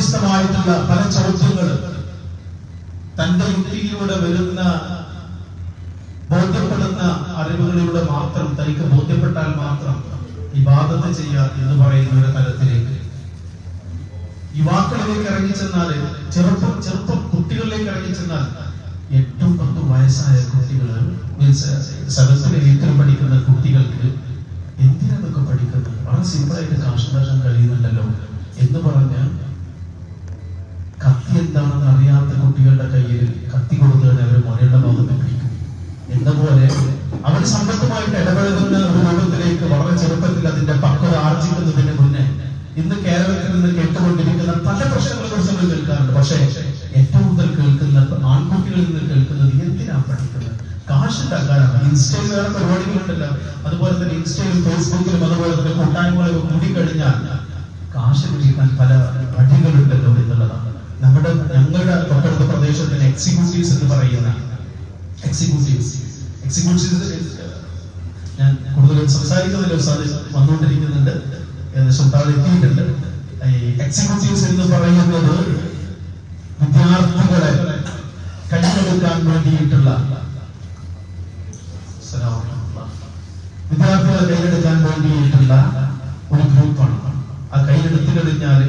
വ്യത്യസ്തമായിട്ടുള്ള പല ചോദ്യങ്ങൾ. തന്റെ യുക്തിയിലൂടെ വരുന്ന ബോധ്യപ്പെടുന്ന അറിവുകളിലൂടെ മാത്രം തനിക്ക് ബോധ്യപ്പെട്ടാൽ മാത്രം ഇബാദത്ത് ചെയ്യുക എന്ന് പറയുന്ന ഒരു തലത്തിലേക്ക്. യുവാക്കളിലേക്ക് ഇറങ്ങി ചെന്നാൽ ചെറുപ്പം ചെറുപ്പം കുട്ടികളിലേക്ക് ഇറങ്ങി ചെന്നാൽ എട്ടും പത്തും വയസ്സായ കുട്ടികൾ മീൻസ് സദസ്സിലെ വീട്ടിൽ പഠിക്കുന്ന കുട്ടികൾക്ക് എന്തിനൊക്കെ പഠിക്കുന്നത്? വളരെ സിമ്പിളായിട്ട് കാശുണ്ടാക്കാൻ കഴിയുന്നുണ്ടല്ലോ എന്ന് പറഞ്ഞ് കുട്ടികളുടെ കയ്യിൽ കത്തി കൊടുത്തുകൊണ്ട് അവർ മറിയുടെ ഭാഗത്ത് പിടിക്കും. എന്ന പോലെ അവർ സമ്പത്തുമായിട്ട് ഇടപഴകുന്ന ഒരു രൂപത്തിലേക്ക് വളരെ ചെറുപ്പത്തിൽ അതിന്റെ പക്വത ആർജിക്കുന്നതിന് മുന്നേ ഇന്ന് കേരളത്തിൽ നിന്ന് കേട്ടുകൊണ്ടിരിക്കുന്ന പല പ്രശ്നങ്ങളെ കുറിച്ച് നമ്മൾ കേൾക്കാറുണ്ട്. പക്ഷേ ഏറ്റവും കൂടുതൽ കേൾക്കുന്ന ആൺകുട്ടികളിൽ നിന്ന് കേൾക്കുന്നത് എന്തിനാ പഠിക്കുന്നത്? കാശ് കാശുണ്ടാക്കാനാണ്. ഇൻസ്റ്റയിൽ വേറെ പരിപാടികളുണ്ടല്ലോ. അതുപോലെ തന്നെ ഇൻസ്റ്റയിലും ഫേസ്ബുക്കിലും അതുപോലെ തന്നെ കൂട്ടായ്മകളൊക്കെ കൂടിക്കഴിഞ്ഞാൽ കാശ് പിടിക്കാൻ പല വഴികളുണ്ടല്ലോ എന്നുള്ളതാണ്. നമ്മുടെ ഞങ്ങളുടെ തൊട്ടടുത്ത പ്രദേശത്തിന് എക്സിക്യൂട്ടീവ്സ് എന്ന് പറയുന്ന എക്സിക്യൂട്ടീവ്സ് എക്സിക്യൂട്ടീവ്സ് ഞാൻ കൂടുതൽ സംസാരിക്കുന്നില്ല ഉസ്താദ് വന്നുകൊണ്ടിരിക്കുന്നുണ്ട്. ഏകദേശം താഴെ എത്തിയിട്ടുണ്ട്. ഈ എക്സിക്യൂട്ടീവ്സ് എന്ന് പറയുന്നത് വിദ്യാർത്ഥികളെ കണ്ടെടുക്കാൻ വേണ്ടിയിട്ടുള്ള. വിദ്യാർത്ഥികളെ കൈയെടുക്കാൻ വേണ്ടിയിട്ടുള്ള ഒരു ഗ്രൂപ്പാണ് ആ കൈയെടുത്ത് കഴിഞ്ഞാൽ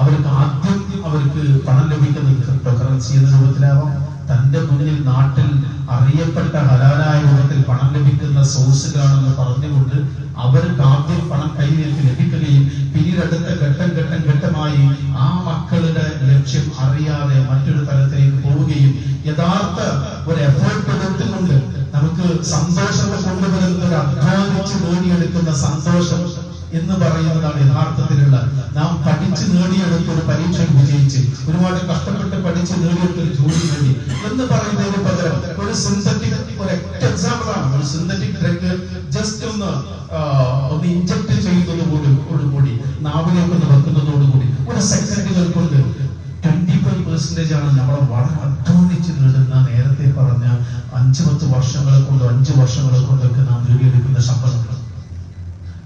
അവർക്ക് ആദ്യം അവർക്ക് പണം ലഭിക്കുന്നത് ക്രിപ്റ്റോ കറൻസി എന്ന രൂപത്തിലാവാം. തന്റെ മുന്നിൽ നാട്ടിൽ അറിയപ്പെട്ട ഹലാലായ രൂപത്തിൽ പണം ലഭിക്കുന്ന സോഴ്സുകളാണെന്ന് പറഞ്ഞുകൊണ്ട് അവർക്ക് ആദ്യം പണം കയ്യിലേക്ക് ലഭിക്കുകയും പിന്നീട് അടുത്ത ഘട്ടം ഘട്ടം ഘട്ടമായി ആ മക്കളുടെ ലക്ഷ്യം അറിയാതെ മറ്റൊരു തലത്തിലേക്ക് പോവുകയും യഥാർത്ഥ ഒരു എഫേർട്ട് എടുത്തുകൊണ്ട് നമുക്ക് സന്തോഷം കൊണ്ടുവരുന്ന ഒരു അധ്വാനിച്ച് നേടിയെടുക്കുന്ന സന്തോഷം എന്ന് പറയുന്നതാണ് യഥാർത്ഥത്തിലുള്ള. നാം പഠിച്ച് നേടിയെടുത്ത ഒരു പരീക്ഷ വിജയിച്ച് ഒരുപാട് കഷ്ടപ്പെട്ട് പഠിച്ച് നേടിയെടുത്ത ഒരു ജോലി നേടി എന്ന് പറയുന്നതിന് പകരം ഒരു സിന്തറ്റിക് ഒരു എക്സാമ്പിൾ ആണ്. ഒരു സിന്തറ്റിക് ഡ്രഗ് ജസ്റ്റ് ഒന്ന് ഒന്ന് ഇഞ്ചക്ട് ചെയ്യുന്നതോട് കൂടി നാവിലേക്ക് ഒന്ന് വെക്കുന്നതോടുകൂടി ഒരു സെക്കൻഡുകൾ കൊണ്ട് ട്വന്റി ഫൈവ് പെർസെന്റേജ് ആണ് നമ്മളെ വളരെ അധ്വാനിച്ച് നേടുന്ന നേരത്തെ പറഞ്ഞ അഞ്ച് പത്ത് വർഷങ്ങളെ കൊണ്ടോ അഞ്ച് വർഷങ്ങളെ കൊണ്ടൊക്കെ നാം നേടിയെടുക്കുന്ന ശമ്പളങ്ങൾ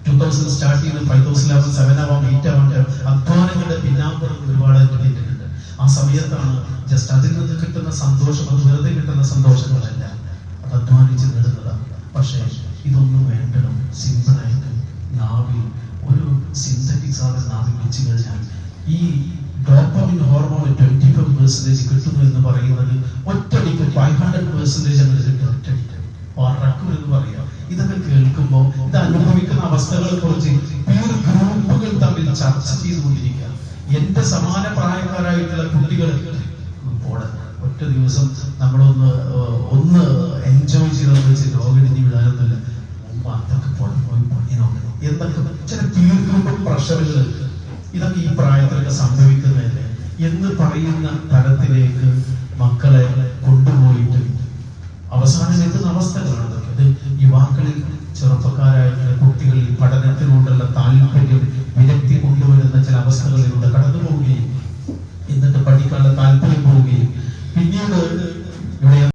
ടൂ തൗസൻഡ് സ്റ്റാർട്ട് ചെയ്ത് ഫൈവ് തൗസൻഡ് ആവാം സെവൻ ആവാം എയ്റ്റ് ആവാം അധ്വാനങ്ങളുടെ പിന്നാമ്പുറം ഒരുപാട് കിട്ടിയിട്ടുണ്ട് ആ സമയത്താണ് ജസ്റ്റ് അതിൽ നിന്ന് കിട്ടുന്ന സന്തോഷം അത് വെറുതെ കിട്ടുന്ന സന്തോഷങ്ങളല്ല. അത് അധ്വാനിച്ച് നേടുന്നതാണ്. പക്ഷേ ഇതൊന്നും വേണ്ടണം സിമ്പിളായിട്ട് നാവിൽ ഒരു സിന്തറ്റിക് സാധനം നാവിൽ വെച്ച് കഴിഞ്ഞാൽ ഈ dopamine hormone twenty five percentage കിട്ടുന്നു എന്ന് പറയുന്നത് ഒറ്റടിക്ക് ഫൈവ് ഹൺഡ്രഡ് പെർസെന്റേജ് അങ്ങനെ കിട്ടും. ഒറ്റടിക്ക് എന്ന് പറയാം. ഇതൊക്കെ കേൾക്കുമ്പോൾ ഇത് അനുഭവിക്കുന്ന അവസ്ഥകളെ കുറിച്ച് പ്യൂർ ഗ്രൂപ്പുകൾ തമ്മിൽ ചർച്ച ചെയ്തുകൊണ്ടിരിക്കുക എന്റെ സമാന പ്രായക്കാരായിട്ടുള്ള കുട്ടികൾ പോടെ ഒറ്റ ദിവസം നമ്മളൊന്ന് ഒന്ന് എൻജോയ് ചെയ്തെന്ന് വെച്ച് രോഗിടിഞ്ഞ് വിടാനൊന്നുമില്ല. മുമ്പ് അതൊക്കെ പോയി പണി എന്നൊക്കെ ചില പ്യൂർ ഗ്രൂപ്പ് പ്രഷറുകൾ ഇതൊക്കെ ഈ പ്രായത്തിലൊക്കെ സംഭവിക്കുന്നതല്ലേ? എന്ന് പറയുന്ന തലത്തിലേക്ക് മക്കളെ കൊണ്ടുപോയിട്ട് അവസാനം എത്തുന്ന അവസ്ഥകളാണ് അതൊക്കെ. യുവാക്കളിൽ കുട്ടികളിൽ പഠനത്തിനോടുള്ള താല്പര്യം വിരക്തി കൊണ്ടുവരുന്ന ചില അവസ്ഥകളിലൂടെ കടന്നു പോവുകയും എന്നിട്ട് പഠിക്കാനുള്ള താല്പര്യം പോവുകയും. പിന്നീട് ഇവിടെ